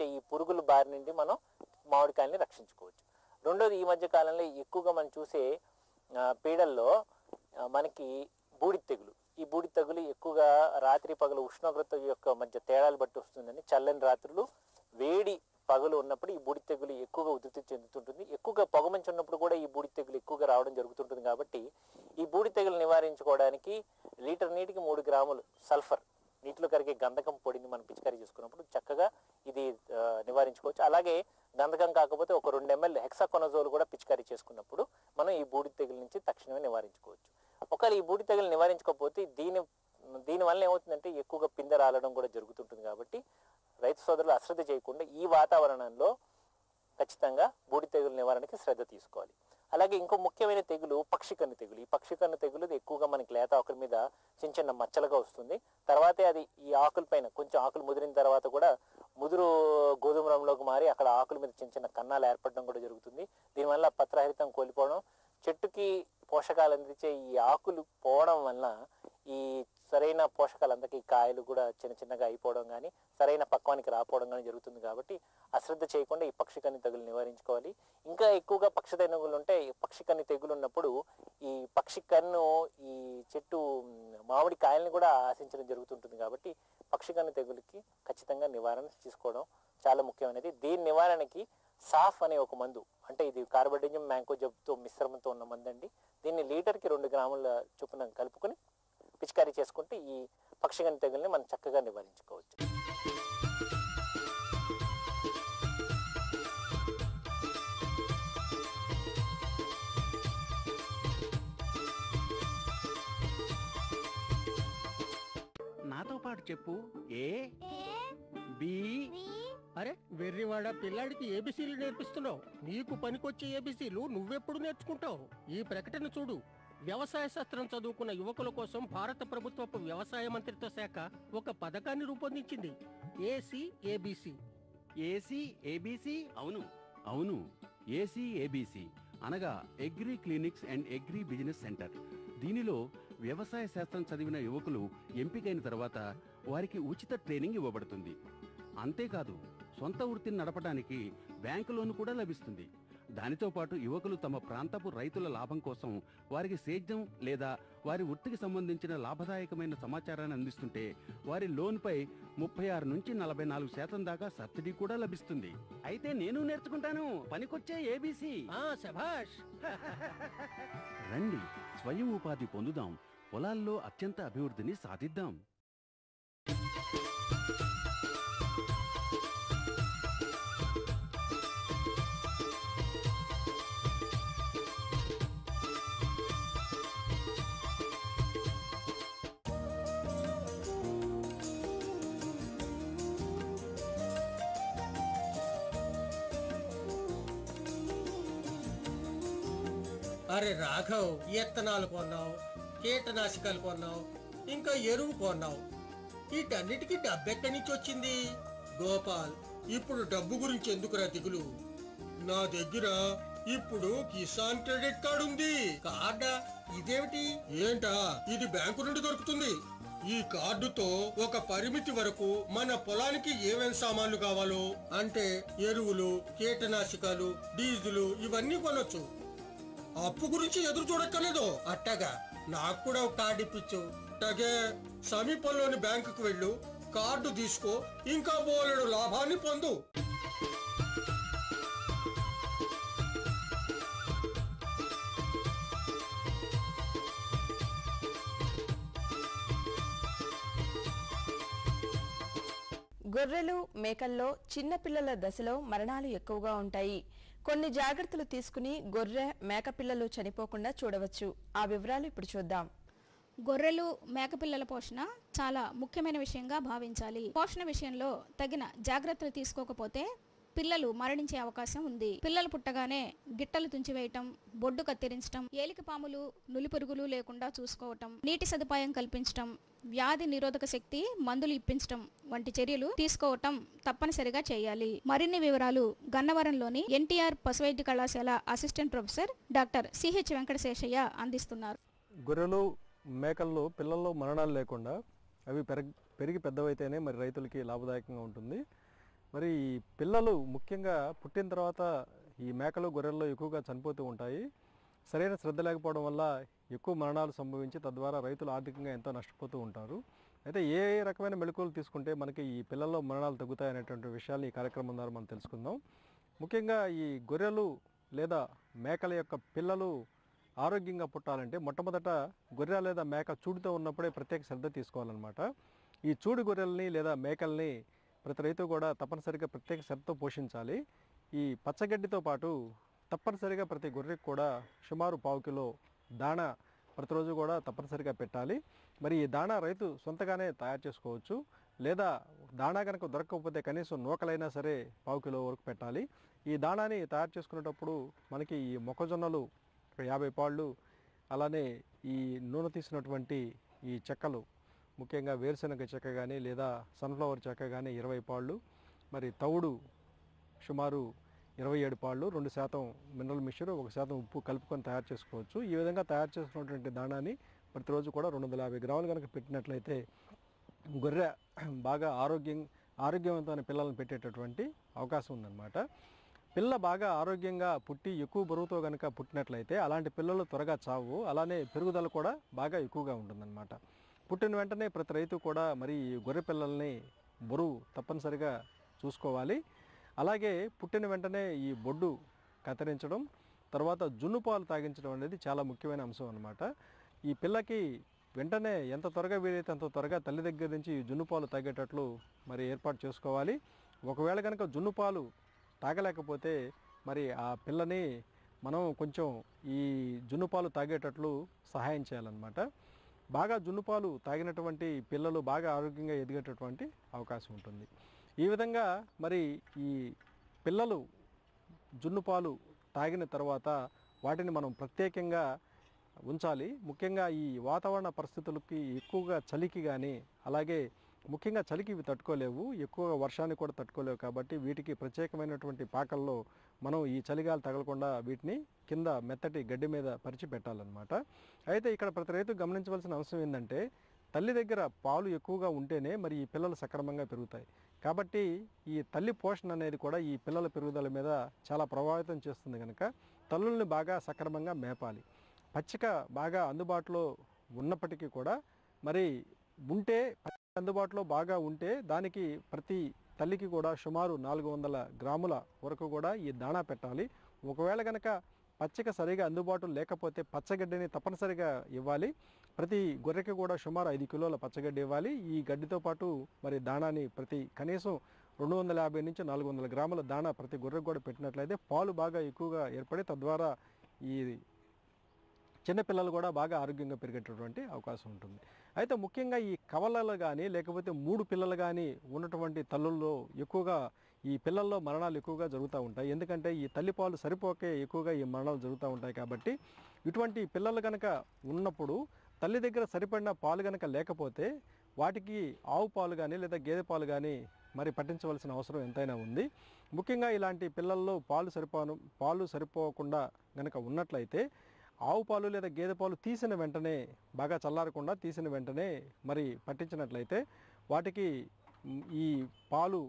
వచ్చే ఈ పురుగుల బారి నుండి మనం మామిడికాయల్ని రక్షించుకోవచ్చు. రెండోది ఈ మధ్య కాలంలో ఎక్కువగా మనం చూసే పీడల్లో మనకి బూడిద తెగులు. ఈ బూడిద తెగులు ఎక్కువగా రాత్రి పగలు ఉష్ణోగ్రత యొక్క మధ్య తేడాలు బట్టి వస్తుందని చల్లని రాత్రులు వేడి పగలు ఉన్నప్పుడు ఈ బూడి తెగులు ఎక్కువగా ఉధృతి చెందుతుంటుంది. ఎక్కువగా పొగమంచి ఉన్నప్పుడు కూడా ఈ బూడిద తెగులు ఎక్కువగా రావడం జరుగుతుంటుంది కాబట్టి ఈ బూడిద తెగులు నివారించుకోవడానికి లీటర్ నీటికి మూడు గ్రాములు సల్ఫర్ నీటిలో కరిగే గంధకం పొడిని మనం పిచికారీ చేసుకున్నప్పుడు చక్కగా ఇది నివారించుకోవచ్చు. అలాగే గంధకం కాకపోతే ఒక రెండు ఎంఎల్ హెక్సాకొనజోల్ కూడా పిచికారీ చేసుకున్నప్పుడు మనం ఈ బూడిద తెగుల నుంచి తక్షణమే నివారించుకోవచ్చు. ఒకవేళ ఈ బూడి తెగులు నివారించకపోతే దీని దీనివల్ల ఏమవుతుందంటే ఎక్కువగా పిందె రాలడం కూడా జరుగుతుంటుంది కాబట్టి రైతు సోదరులు అశ్రద్ధ చేయకుండా ఈ వాతావరణంలో ఖచ్చితంగా బూడి తెగులు నివారణకి శ్రద్ధ తీసుకోవాలి. అలాగే ఇంకో ముఖ్యమైన తెగులు పక్షికన్ను తెగులు. ఈ పక్షికన్ను తెగులు ఇది ఎక్కువగా మనకి లేత ఆకుల మీద చిన్న చిన్న మచ్చలుగా వస్తుంది. తర్వాతే అది ఈ ఆకుల పైన కొంచెం ఆకులు ముదిరిన తర్వాత కూడా ముదురు గోధుమ రంగులోకి మారి అక్కడ ఆకుల మీద చిన్న చిన్న కన్నాలు ఏర్పడడం కూడా జరుగుతుంది. దీనివల్ల పత్రహరితం కోల్పోవడం చెట్టుకి పోషకాలు అందించే ఈ ఆకులు పోవడం వల్ల ఈ సరైన పోషకాలు అందరికీ ఈ కాయలు కూడా చిన్న చిన్నగా అయిపోవడం కానీ సరైన పక్వానికి రాపోవడం కానీ జరుగుతుంది కాబట్టి అశ్రద్ధ చేయకుండా ఈ పక్షికన్ని తెగులు నివారించుకోవాలి. ఇంకా ఎక్కువగా పక్షి తెగులు ఉంటే ఈ తెగులు ఉన్నప్పుడు ఈ పక్షి కన్ను ఈ చెట్టు మామిడి కాయల్ని కూడా ఆశించడం జరుగుతుంటుంది కాబట్టి పక్షికన్ను తెగులకి తెగులుకి ఖచ్చితంగా నివారణ తీసుకోవడం చాలా ముఖ్యమైనది దీని నివారణకి సాఫ్ అనే ఒక మందు అంటే ఇది కార్బోడిజం మ్యాంకో జబ్బుతో మిశ్రమంతో ఉన్న మందు అండి దీన్ని లీటర్కి రెండు గ్రాముల చొప్పున కలుపుకొని పిచికారీ చేసుకుంటే ఈ పక్షిగని తెగుల్ని మనం చక్కగా నివారించుకోవచ్చు. నాతో పాటు చెప్పు. ఏ? బి? అరే వెర్రివాడ పిల్లాడికి ఏబిసీలు నేర్పిస్తున్నావు. నీకు పనికొచ్చే ఏబిసీలు నువ్వెప్పుడు నేర్చుకుంటావు? ఈ ప్రకటన చూడు. వ్యవసాయ శాస్త్రం చదువుకున్న యువకుల కోసం భారత ప్రభుత్వపు వ్యవసాయ మంత్రిత్వ శాఖ ఒక పథకాన్ని రూపొందించింది. AC ABC. AC ABC? అవును. అవును. AC ABC. అనగా agri clinics and agribusiness centre. దీనిలో వ్యవసాయ శాస్త్రం చదివిన యువకులు ఎంపికైన తర్వాత వారికి ఉచిత ట్రైనింగ్ ఇవ్వబడుతుంది. అంతేకాదు సొంత వృత్తిని నడపడానికి బ్యాంకు లోన్ కూడా లభిస్తుంది. దానితో పాటు యువకులు తమ ప్రాంతపు రైతుల లాభం కోసం వారికి సేద్యం లేదా వారి వృత్తికి సంబంధించిన లాభదాయకమైన సమాచారాన్ని అందిస్తుంటే వారి లోన్పై ముప్పై ఆరు నుంచి నలభై నాలుగు శాతం దాకా సబ్సిడీ కూడా లభిస్తుంది. అయితే నేను నేర్చుకుంటాను. పనికొచ్చే ఏబీసీ ఆ శభాష్. రండి స్వయం ఉపాధి పొందుదాం. పొలాల్లో అత్యంత అభివృద్ధిని సాధిద్దాం. అరే రాఘవ్ ఇత్తనాలు కొన్నావు కీటనాశకాలు కొన్నావు ఇంకా ఎరువు కొన్నావు. వీటన్నిటికీ డబ్బెక్కడి నుంచి వచ్చింది? గోపాల్ ఇప్పుడు డబ్బు గురించి ఎందుకురా దిగులు? నా దగ్గర ఇప్పుడు కిసాన్ క్రెడిట్ కార్డు ఉంది. కార్డా? ఇదేమిటి? ఏంటా? ఇది బ్యాంకు నుండి దొరుకుతుంది. ఈ కార్డుతో ఒక పరిమితి వరకు మన పొలానికి ఏమేం సామాన్లు కావాలో? అంటే ఎరువులు కీటనాశకాలు డీజిలు ఇవన్నీ కొనొచ్చు. అప్పు గురించి ఎదురు చూడక్కర్లేదు. అట్టగా నాకు కూడా ఒక కార్డు ఇప్పించు అట్టగే సమీపంలోని బ్యాంకుకు వెళ్ళు. కార్డు తీసుకో. ఇంకా బోలెడు లాభాన్ని పొందు. గొర్రెలు మేకల్లో చిన్న పిల్లల దశలో మరణాలు ఎక్కువగా ఉంటాయి. కొన్ని జాగ్రత్తలు తీసుకుని గొర్రె మేక పిల్లలు చనిపోకుండా చూడవచ్చు. ఆ వివరాలు ఇప్పుడు చూద్దాం. గొర్రెలు మేకపిల్లల పోషణ చాలా ముఖ్యమైన విషయంగా భావించాలి. పోషణ విషయంలో తగిన జాగ్రత్తలు తీసుకోకపోతే పిల్లలు మరణించే అవకాశం ఉంది. పిల్లలు పుట్టగానే గిట్టలు తుంచివేయటం బొడ్డు కత్తిరించటం ఏలిక పాములు నులిపురుగులు లేకుండా చూసుకోవటం నీటి సదుపాయం కల్పించటం వ్యాధి నిరోధక శక్తి మందులు ఇప్పించటం వంటి చర్యలు తీసుకోవటం తప్పనిసరిగా చేయాలి. మరిన్ని వివరాలు గన్నవరంలోని ఎన్టీఆర్ పశువైద్య కళాశాల assistant professor doctor CH Venkataseshaiah అందిస్తున్నారు. గొర్రెలు మేకల్లో పిల్లల్లో మరణాలు లేకుండా అవి పెరిగి పెద్దవైతేనే మరి రైతులకి లాభదాయకంగా ఉంటుంది. మరి ఈ పిల్లలు ముఖ్యంగా పుట్టిన తర్వాత ఈ మేకలు గొర్రెల్లో ఎక్కువగా చనిపోతూ ఉంటాయి. సరైన శ్రద్ధ లేకపోవడం వల్ల ఎక్కువ మరణాలు సంభవించి తద్వారా రైతులు ఆర్థికంగా ఎంతో నష్టపోతూ ఉంటారు. అయితే ఏ ఏ రకమైన మెళుకువలు తీసుకుంటే మనకి ఈ పిల్లల్లో మరణాలు తగ్గుతాయి అనేటువంటి విషయాలు ఈ కార్యక్రమం ద్వారా మనం తెలుసుకుందాం. ముఖ్యంగా ఈ గొర్రెలు లేదా మేకల యొక్క పిల్లలు ఆరోగ్యంగా పుట్టాలంటే మొట్టమొదట గొర్రె లేదా మేక చూడుతో ఉన్నప్పుడే ప్రత్యేక శ్రద్ధ తీసుకోవాలన్నమాట. ఈ చూడు గొర్రెల్ని లేదా మేకల్ని ప్రతి రైతు కూడా తప్పనిసరిగా ప్రత్యేక శ్రద్ధతో పోషించాలి. ఈ పచ్చగడ్డితో పాటు తప్పనిసరిగా ప్రతి గొర్రెకి కూడా సుమారు పావు కిలో దాణా ప్రతిరోజు కూడా తప్పనిసరిగా పెట్టాలి. మరి ఈ దాణా రైతు సొంతగానే తయారు చేసుకోవచ్చు. లేదా దాణా కనుక దొరకకపోతే కనీసం నూకలైనా సరే పావు కిలో వరకు పెట్టాలి. ఈ దాణాని తయారు చేసుకునేటప్పుడు మనకి ఈ మొక్కజొన్నలు యాభై పాళ్ళు అలానే ఈ నూనె తీసినటువంటి ఈ చెక్కలు ముఖ్యంగా వేరుశనగ చెక్క కానీ లేదా సన్ఫ్లవర్ చెక్క కానీ ఇరవై పాళ్ళు మరి తవుడు సుమారు ఇరవై ఏడు పాళ్ళు రెండు శాతం మినరల్ మిక్చర్ ఒక శాతం ఉప్పు కలుపుకొని తయారు చేసుకోవచ్చు. ఈ విధంగా తయారు చేసుకున్నటువంటి దాణాన్ని ప్రతిరోజు కూడా రెండు వందల యాభై గ్రాములు కనుక పెట్టినట్లయితే గొర్రె బాగా ఆరోగ్యం ఆరోగ్యవంతమైన పిల్లలను పెట్టేటటువంటి అవకాశం ఉందన్నమాట. పిల్ల బాగా ఆరోగ్యంగా పుట్టి ఎక్కువ బరువుతో కనుక పుట్టినట్లయితే అలాంటి పిల్లలు త్వరగా చావు అలానే పెరుగుదల కూడా బాగా ఎక్కువగా ఉంటుందన్నమాట. పుట్టిన వెంటనే ప్రతి రైతు కూడా మరి ఈ గొర్రె పిల్లల్ని బరువు తప్పనిసరిగా చూసుకోవాలి. అలాగే పుట్టిన వెంటనే ఈ బొడ్డు కత్తిరించడం తర్వాత జున్ను పాలు తాగించడం అనేది చాలా ముఖ్యమైన అంశం అన్నమాట. ఈ పిల్లకి వెంటనే ఎంత త్వరగా వీలైతే అంత త్వరగా తల్లి దగ్గర నుంచి ఈ జున్ను పాలు తాగేటట్లు మరి ఏర్పాటు చేసుకోవాలి. ఒకవేళ కనుక జున్ను పాలు తాగలేకపోతే మరి ఆ పిల్లని మనం కొంచెం ఈ జున్ను పాలు తాగేటట్లు సహాయం చేయాలన్నమాట. బాగా జున్నుపాలు తాగినటువంటి పిల్లలు బాగా ఆరోగ్యంగా ఎదిగేటటువంటి అవకాశం ఉంటుంది. ఈ విధంగా మరి ఈ పిల్లలు జున్నుపాలు తాగిన తర్వాత వాటిని మనం ప్రత్యేకంగా ఉంచాలి. ముఖ్యంగా ఈ వాతావరణ పరిస్థితులకి ఎక్కువగా చలికి కానీ అలాగే ముఖ్యంగా చలికి ఇవి తట్టుకోలేవు. ఎక్కువగా వర్షాన్ని కూడా తట్టుకోలేవు కాబట్టి వీటికి ప్రత్యేకమైనటువంటి పాకల్లో మనం ఈ చలిగాలు తగలకుండా వీటిని కింద మెత్తటి గడ్డి మీద పరిచి పెట్టాలన్నమాట. అయితే ఇక్కడ ప్రతి రైతు గమనించవలసిన అవసరం ఏంటంటే తల్లి దగ్గర పాలు ఎక్కువగా ఉంటేనే మరి ఈ పిల్లలు సక్రమంగా పెరుగుతాయి. కాబట్టి ఈ తల్లి పోషణ అనేది కూడా ఈ పిల్లల పెరుగుదల మీద చాలా ప్రభావితం చేస్తుంది కనుక తల్లుల్ని బాగా సక్రమంగా మేపాలి. పచ్చిక బాగా అందుబాటులో ఉన్నప్పటికీ కూడా మరి ఉంటే అందుబాటులో బాగా ఉంటే దానికి ప్రతి తల్లికి కూడా సుమారు నాలుగు వందల గ్రాముల వరకు కూడా ఈ దాణా పెట్టాలి. ఒకవేళ కనుక పచ్చిక సరిగా అందుబాటులో లేకపోతే పచ్చగడ్డిని తప్పనిసరిగా ఇవ్వాలి. ప్రతి గొర్రెకి కూడా సుమారు ఐదు కిలోల పచ్చగడ్డి ఇవ్వాలి. ఈ గడ్డితో పాటు మరి దాణాని ప్రతి కనీసం రెండు వందల యాభై నుంచి నాలుగు వందల గ్రాముల దాణా ప్రతి గొర్రెకు కూడా పెట్టినట్లయితే పాలు బాగా ఎక్కువగా ఏర్పడి తద్వారా ఈ చిన్నపిల్లలు కూడా బాగా ఆరోగ్యంగా పెరిగేటటువంటి అవకాశం ఉంటుంది. అయితే ముఖ్యంగా ఈ కవలలు కానీ లేకపోతే మూడు పిల్లలు కానీ ఉన్నటువంటి తల్లుల్లో ఎక్కువగా ఈ పిల్లల్లో మరణాలు ఎక్కువగా జరుగుతూ ఉంటాయి. ఎందుకంటే ఈ తల్లిపాలు సరిపోకే ఎక్కువగా ఈ మరణాలు జరుగుతూ ఉంటాయి కాబట్టి ఇటువంటి పిల్లలు కనుక ఉన్నప్పుడు తల్లి దగ్గర సరిపడిన పాలు కనుక లేకపోతే వాటికి ఆవు పాలు కానీ లేదా గేదె పాలు కానీ మరి పట్టించవలసిన అవసరం ఎంతైనా ఉంది. ముఖ్యంగా ఇలాంటి పిల్లల్లో పాలు సరిపోను పాలు సరిపోకుండా కనుక ఉన్నట్లయితే ఆవు పాలు లేదా గేదె పాలు తీసిన వెంటనే బాగా చల్లారకుండా తీసిన వెంటనే మరి పట్టించినట్లయితే వాటికి ఈ పాలు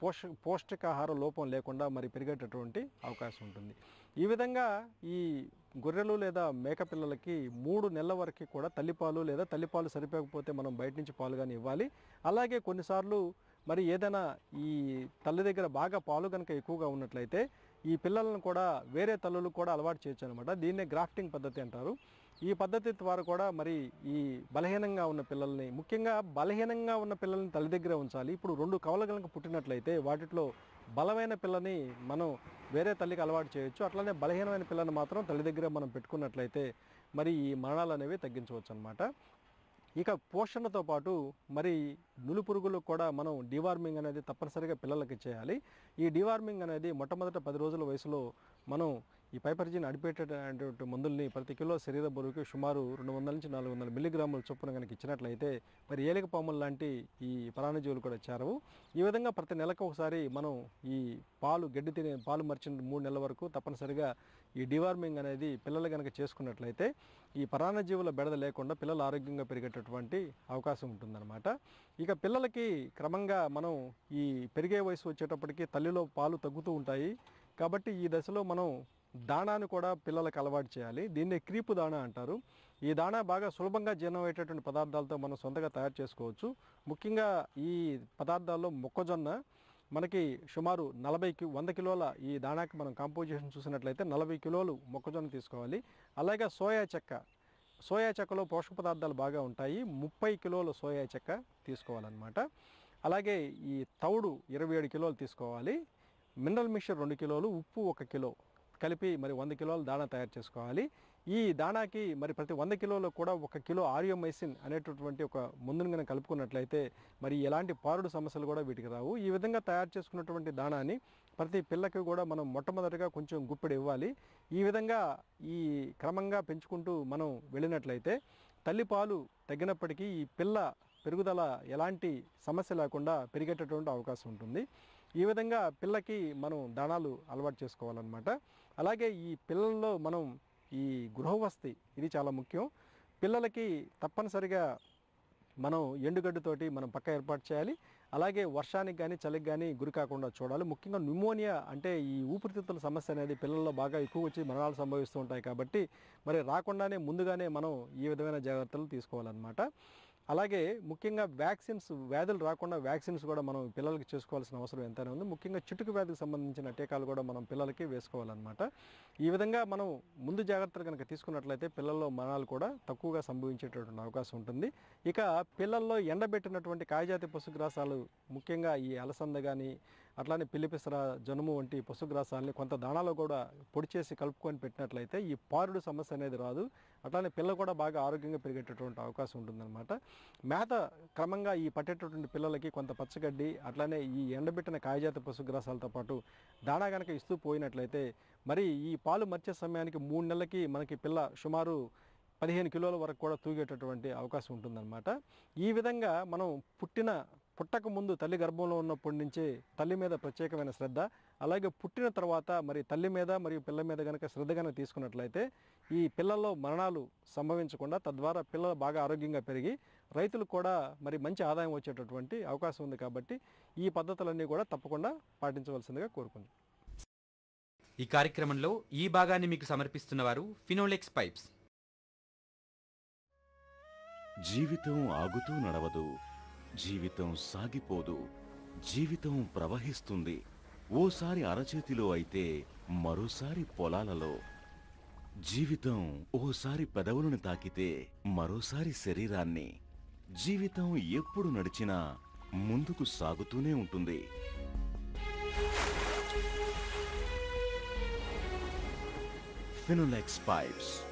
పోష పౌష్టికాహార లోపం లేకుండా మరి పెరిగేటటువంటి అవకాశం ఉంటుంది. ఈ విధంగా ఈ గొర్రెలు లేదా మేకపిల్లలకి మూడు నెలల వరకు కూడా తల్లిపాలు లేదా తల్లిపాలు సరిపోకపోతే మనం బయట నుంచి పాలు కానీ ఇవ్వాలి. అలాగే కొన్నిసార్లు మరి ఏదైనా ఈ తల్లి దగ్గర బాగా పాలు కనుక ఎక్కువగా ఉన్నట్లయితే ఈ పిల్లలను కూడా వేరే తల్లులు కూడా అలవాటు చేయొచ్చు అనమాట దీన్నే గ్రాఫ్టింగ్ పద్ధతి అంటారు. ఈ పద్ధతి ద్వారా కూడా మరి ఈ బలహీనంగా ఉన్న పిల్లల్ని ముఖ్యంగా బలహీనంగా ఉన్న పిల్లల్ని తల్లి దగ్గర ఉంచాలి. ఇప్పుడు రెండు కవల కనుక పుట్టినట్లయితే వాటిలో బలమైన పిల్లని మనం వేరే తల్లికి అలవాటు చేయొచ్చు. అట్లనే బలహీనమైన పిల్లని మాత్రం తల్లి దగ్గర మనం పెట్టుకున్నట్లయితే మరి ఈ మరణాలు అనేవి తగ్గించవచ్చు అనమాట ఇక పోషణతో పాటు మరి నులి పురుగులకు కూడా మనం డివార్మింగ్ అనేది తప్పనిసరిగా పిల్లలకి చేయాలి. ఈ డివార్మింగ్ అనేది మొట్టమొదట పది రోజుల వయసులో మనం ఈ పైపరిజిన్ అడిపేటటువంటి మందుల్ని ప్రతి కిలో శరీర బరువుకి సుమారు రెండు వందల నుంచి నాలుగు వందల మిల్లీగ్రాముల చొప్పున కనుక ఇచ్చినట్లయితే మరి ఏలిక పాములు లాంటి ఈ పరాణజీవులు కూడా చేరవు. ఈ విధంగా ప్రతి నెలకు ఒకసారి మనం ఈ పాలు గడ్డి తినే పాలు మర్చిన మూడు నెలల వరకు తప్పనిసరిగా ఈ డివార్మింగ్ అనేది పిల్లలు కనుక చేసుకున్నట్లయితే ఈ పరాణజీవుల బెడద లేకుండా పిల్లలు ఆరోగ్యంగా పెరిగేటటువంటి అవకాశం ఉంటుందన్నమాట. ఇక పిల్లలకి క్రమంగా మనం ఈ పెరిగే వయసు వచ్చేటప్పటికి తల్లిలో పాలు తగ్గుతూ ఉంటాయి. కాబట్టి ఈ దశలో మనం దాణాను కూడా పిల్లలకు అలవాటు చేయాలి. దీన్ని క్రీపు దాణా అంటారు. ఈ దాణా బాగా సులభంగా జీర్ణమయ్యేటటువంటి పదార్థాలతో మనం సొంతగా తయారు చేసుకోవచ్చు. ముఖ్యంగా ఈ పదార్థాల్లో మొక్కజొన్న మనకి సుమారు నలభై కి వంద కిలోల ఈ దాణాకి మనం కాంపోజిషన్ చూసినట్లయితే నలభై కిలోలు మొక్కజొన్న తీసుకోవాలి. అలాగే సోయా చెక్క. సోయా చెక్కలో పోషక పదార్థాలు బాగా ఉంటాయి. ముప్పై కిలోల సోయా చెక్క తీసుకోవాలన్నమాట. అలాగే ఈ తౌడు ఇరవై ఏడు కిలోలు తీసుకోవాలి. మినరల్ మిక్చర్ రెండు కిలోలు ఉప్పు ఒక కిలో కలిపి మరి వంద కిలోల దాణా తయారు చేసుకోవాలి. ఈ దాణాకి మరి ప్రతి వంద కిలోలో కూడా ఒక కిలో ఆరియోమైసిన్ అనేటటువంటి ఒక మందును కనుక కలుపుకున్నట్లయితే మరి ఎలాంటి పారుడు సమస్యలు కూడా వీటికి రావు. ఈ విధంగా తయారు చేసుకున్నటువంటి దాణాని ప్రతి పిల్లకి కూడా మనం మొట్టమొదటిగా కొంచెం గుప్పెడు ఇవ్వాలి. ఈ విధంగా ఈ క్రమంగా పెంచుకుంటూ మనం వెళ్ళినట్లయితే తల్లిపాలు తగ్గినప్పటికీ ఈ పిల్ల పెరుగుదల ఎలాంటి సమస్య లేకుండా పెరిగేటటువంటి అవకాశం ఉంటుంది. ఈ విధంగా పిల్లకి మనం దాణాలు అలవాటు చేసుకోవాలన్నమాట. అలాగే ఈ పిల్లల్లో మనం ఈ గృహవస్తి ఇది చాలా ముఖ్యం. పిల్లలకి తప్పనిసరిగా మనం ఎండుగడ్డతోటి మనం పక్క ఏర్పాటు చేయాలి. అలాగే వర్షానికి కానీ చలికి కానీ గురి కాకుండా చూడాలి. ముఖ్యంగా న్యూమోనియా అంటే ఈ ఊపిరితిత్తుల సమస్య అనేది పిల్లల్లో బాగా ఎక్కువ వచ్చి మరణాలు సంభవిస్తూ ఉంటాయి కాబట్టి మరి రాకుండానే ముందుగానే మనం ఈ విధమైన జాగ్రత్తలు తీసుకోవాలన్నమాట. అలాగే ముఖ్యంగా వ్యాక్సిన్స్ వ్యాధులు రాకుండా వ్యాక్సిన్స్ కూడా మనం పిల్లలకి చేసుకోవాల్సిన అవసరం ఎంతైనా ఉంది. ముఖ్యంగా చిటుకు వ్యాధికి సంబంధించిన టీకాలు కూడా మనం పిల్లలకి వేసుకోవాలన్నమాట. ఈ విధంగా మనం ముందు జాగ్రత్తలు కనుక తీసుకున్నట్లయితే పిల్లల్లో మరణాలు కూడా తక్కువగా సంభవించేటటువంటి అవకాశం ఉంటుంది. ఇక పిల్లల్లో ఎండబెట్టినటువంటి కాయజాతి పశుగ్రాసాలు ముఖ్యంగా ఈ అలసంద కానీ అట్లానే పిల్లిపిసర జనుము వంటి పశుగ్రాసాలని కొంత దాణాలో కూడా పొడి చేసి కలుపుకొని పెట్టినట్లయితే ఈ పారుడు సమస్య అనేది రాదు. అట్లానే పిల్ల కూడా బాగా ఆరోగ్యంగా పెరిగేటటువంటి అవకాశం ఉంటుందన్నమాట. మేత క్రమంగా ఈ పట్టేటటువంటి పిల్లలకి కొంత పచ్చగడ్డి అట్లానే ఈ ఎండబెట్టిన కాయజాత పశుగ్రాసాలతో పాటు దాణా కనుక ఇస్తూ పోయినట్లయితే మరి ఈ పాలు మర్చే సమయానికి మూడు నెలలకి మనకి పిల్ల సుమారు పదిహేను కిలోల వరకు కూడా తూగేటటువంటి అవకాశం ఉంటుందన్నమాట. ఈ విధంగా మనం పుట్టిన పుట్టక ముందు తల్లి గర్భంలో ఉన్నప్పటి నుంచే తల్లి మీద ప్రత్యేకమైన శ్రద్ధ అలాగే పుట్టిన తర్వాత మరి తల్లి మీద మరియు పిల్ల మీద కనుక శ్రద్ధ కనుక తీసుకున్నట్లయితే ఈ పిల్లల్లో మరణాలు సంభవించకుండా తద్వారా పిల్లలు బాగా ఆరోగ్యంగా పెరిగి రైతులు కూడా మరి మంచి ఆదాయం వచ్చేటటువంటి అవకాశం ఉంది కాబట్టి ఈ పద్ధతులన్నీ కూడా తప్పకుండా పాటించవలసిందిగా కోరుకుంటున్నాను ఈ కార్యక్రమంలో ఈ భాగాన్ని మీకు సమర్పిస్తున్నవారు ఫినోలెక్స్ పైప్స్. జీవితం ఆగుతూ నడవదు. జీవితం సాగిపోదు జీవితం ప్రవహిస్తుంది. ఓసారి అరచేతిలో అయితే మరోసారి పొలాలలో. జీవితం ఓసారి పెదవులను తాకితే మరోసారి శరీరాన్ని. జీవితం ఎప్పుడు నడిచినా ముందుకు సాగుతూనే ఉంటుంది. ఫినోలెక్స్ పైప్స్